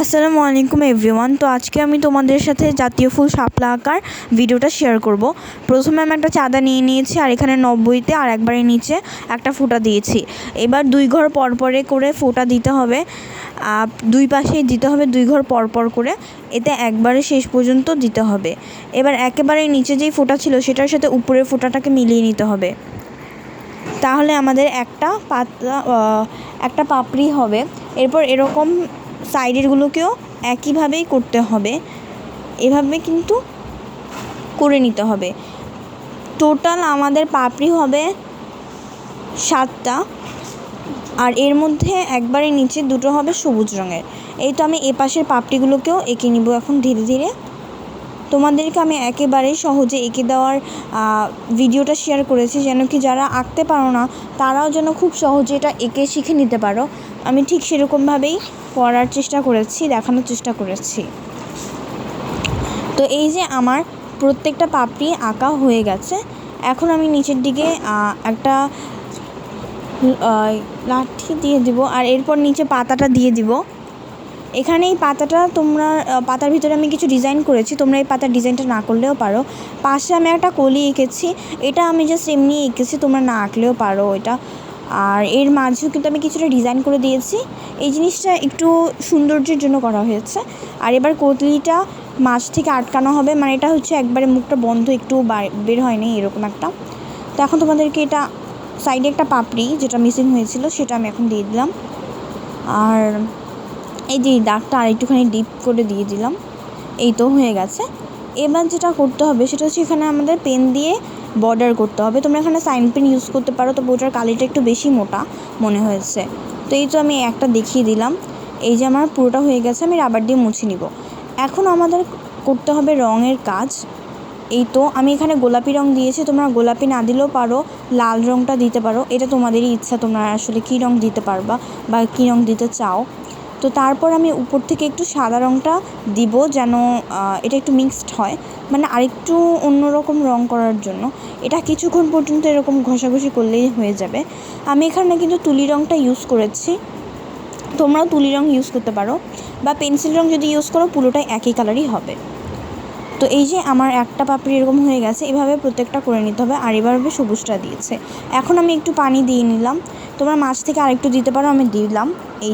আসসালামু আলাইকুম এভরিওয়ান। তো আজকে আমি তোমাদের সাথে জাতীয় ফুল শাপলা আঁকার ভিডিওটা শেয়ার করব। প্রথমে আমি একটা চাঁদা নিয়ে নিয়েছি, আর এখানে নব্বইতে আর একবারের নিচে একটা ফোঁটা দিয়েছি। এবার দুই ঘর পর পরপরে করে ফোঁটা দিতে হবে। দুই পাশেই দিতে হবে দুই ঘর পরপর করে। এতে একবারে শেষ পর্যন্ত দিতে হবে। এবার একেবারে নিচে যেই ফোঁটা ছিল, সেটার সাথে উপরের ফোঁটাটাকে মিলিয়ে নিতে হবে। তাহলে আমাদের একটা পাতলা একটা পাপড়ি হবে। এরপর এরকম সাইডেরগুলোকেও একইভাবেই করতে হবে। এভাবে কিন্তু করে নিতে হবে। টোটাল আমাদের পাপড়ি হবে সাতটা আর এর মধ্যে একবারে নিচে দুটো হবে সবুজ রঙের। এই তো আমি এপাশের পাশের পাপড়িগুলোকেও এঁকে নিব এখন ধীরে ধীরে। তোমাদেরকে আমি একেবারেই সহজে এঁকে দেওয়ার ভিডিওটা শেয়ার করেছি, যেন কি যারা আঁকতে পারো না, তারাও যেন খুব সহজে এটা এঁকে শিখে নিতে পারো। আমি ঠিক সেরকমভাবেই করার চেষ্টা করেছি, দেখানোর চেষ্টা করেছি। তো এই যে আমার প্রত্যেকটা পাপড়ি আঁকা হয়ে গেছে, এখন আমি নিচের দিকে একটা লাঠি দিয়ে দিব, আর এরপর নিচে পাতাটা দিয়ে দিব। এখানে এই পাতাটা তোমরা পাতার ভিতরে আমি কিছু ডিজাইন করেছি, তোমরা এই পাতার ডিজাইনটা না করলেও পারো। পাশে আমি একটা কলি এঁকেছি, এটা আমি জাস্ট এমনি এঁকেছি, তোমরা না আঁকলেও পারো এটা আর এর মাঝেও কিন্তু আমি কিছুটা ডিজাইন করে দিয়েছি। এই জিনিসটা একটু সৌন্দর্যের জন্য করা হয়েছে। আর এবার কতলিটা মাছ থেকে আটকানো হবে মানে এটা হচ্ছে একবারে মুখটা বন্ধ, একটু বের হয়নি এরকম একটা। তো এখন তোমাদেরকে এটা সাইডে একটা পাপড়ি, যেটা মিসিং হয়েছিল, সেটা আমি এখন দিয়ে দিলাম। আর এই যে দাগটা আর একটুখানি ডিপ করে দিয়ে দিলাম এই তো হয়ে গেছে। এবার যেটা করতে হবে সেটা হচ্ছে এখানে আমাদের পেন দিয়ে বর্ডার করতে হবে। তোমরা এখানে সাইন পেন ইউজ করতে পারো তো ওটার কালিটা একটু বেশি মোটা মনে হয়েছে। তো এই তো আমি একটা দেখিয়ে দিলাম। এই যে আমার পুরোটা হয়ে গেছে, আমি রাবার দিয়ে মুছে নিব। এখন আমাদের করতে হবে রঙের কাজ। এই তো আমি এখানে গোলাপি রং দিয়েছি, তোমরা গোলাপি না দিলেও পারো, লাল রংটা দিতে পারো। এটা তোমাদেরই ইচ্ছা, তোমরা আসলে কী রং দিতে পারবা বা কী রং দিতে চাও। তো তারপর আমি উপর থেকে একটু সাদা রংটা দিব যেন এটা একটু মিক্সড হয়। মানে আরেকটু অন্যরকম রং করার জন্য। এটা কিছুক্ষণ পর্যন্ত এরকম ঘষাঘষি করলেই হয়ে যাবে। আমি এখানে কিন্তু তুলি রংটা ইউজ করেছি। তোমরাও তুলি রং ইউজ করতে পারো। বা পেন্সিল রং যদি ইউজ করো, পুরোটাই একই কালারই হবে। তো এই যে আমার একটা পাপড়ি এরকম হয়ে গেছে, এভাবে প্রত্যেকটা করে নিতে হবে। আর এভাবে সবুজটা দিয়েছে। এখন আমি একটু পানি দিয়ে নিলাম। তোমরা মাছ থেকে আরেকটু দিতে পারো, আমি দিলাম। এই